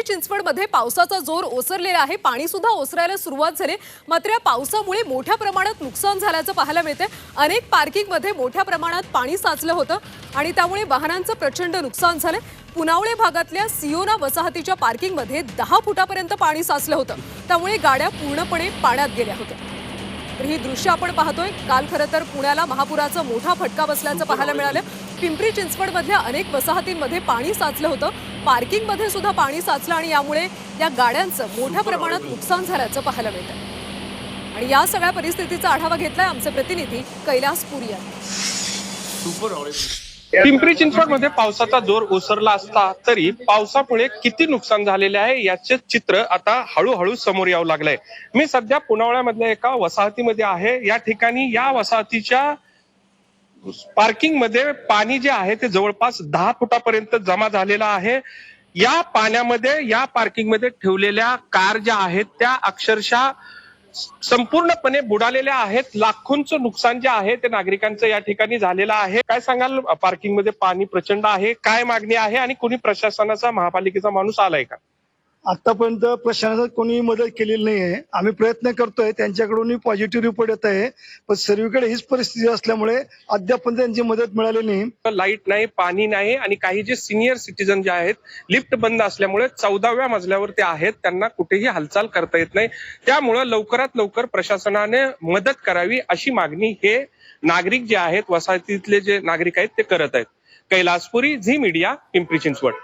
पिंपरी चिंचवडमध्ये पावसाचा जोर ओसरलेला आहे. पाणी सुद्धा ओसरायला सुरुवात झाली. मात्र या पावसामुळे मोठ्या प्रमाणात नुकसान झाल्याचं पाहायला मिळते अनेक पार्किंगमध्ये मोठ्या प्रमाणात पाणी साचलं होतं आणि त्यामुळे वाहनांचं प्रचंड नुकसान झालं पुनावळे भागातल्या सियोना वसाहतीच्या पार्किंगमध्ये दहा फुटापर्यंत पाणी साचलं होतं. त्यामुळे गाड्या पूर्णपणे पाण्यात गेल्या होत्या. तर ही दृश्य आपण पाहतोय. काल खरं तर पुण्याला महापुराचा मोठा फटका बसल्याचं पाहायला मिळालं. पिंपरी चिंचवडमधल्या अनेक वसाहतींमध्ये पाणी साचलं होतं. पार्किंगमध्ये सुद्धा पाणी साचलं आणि यामुळे या गाड्यांचं मोठ्या प्रमाणात नुकसान झाल्याचं पाहायला मिळतं आणि या सगळ्या परिस्थितीचा आढावा घेतलाय आमचे प्रतिनिधी कैलास पुरी यांनी पिंपरी चिंचवडमध्ये पावसाचा जोर ओसरला असता तरी पावसामुळे किती नुकसान झालेले आहे याचे चित्र आता हळूहळू समोर यावं लागलंय. मी सध्या पुनावळ्यामधल्या एका वसाहतीमध्ये आहे. या ठिकाणी या वसाहतीच्या पार्किंगमध्ये पाणी जे आहे ते जवळपास दहा फुटापर्यंत जमा झालेलं आहे. या पाण्यामध्ये या पार्किंगमध्ये ठेवलेल्या कार ज्या आहेत त्या अक्षरशः संपूर्णपणे बुडालेल्या आहेत. लाखोंचं नुकसान जे आहे ते नागरिकांचं या ठिकाणी झालेलं आहे. काय सांगाल? पार्किंगमध्ये पाणी प्रचंड आहे. काय मागणी आहे? आणि कोणी प्रशासनाचा महापालिकेचा माणूस आलाय का? आतापर्यंत प्रशासनात कोणी मदत केलेली नाहीये. आम्ही प्रयत्न करतोय त्यांच्याकडून पॉझिटिव्ह रिपोर्ट येत आहे. पण सर्वीकडे हीच परिस्थिती असल्यामुळे अद्याप पण त्यांची मदत मिळाली नाही. लाइट नाही पाणी नाही आणि काही जे सिनियर सिटीजन जे आहेत लिफ्ट बंद असल्यामुळे चौदाव्या मजल्यावर ते आहेत. त्यांना कुठेही हालचाल करता येत नाही. त्यामुळं लवकरात लवकर प्रशासनाने मदत करावी अशी मागणी हे नागरिक जे आहेत वसाहतीतले जे नागरिक आहेत ते करत आहेत. Kailaspuri Zee media Pimpri Chinchwad.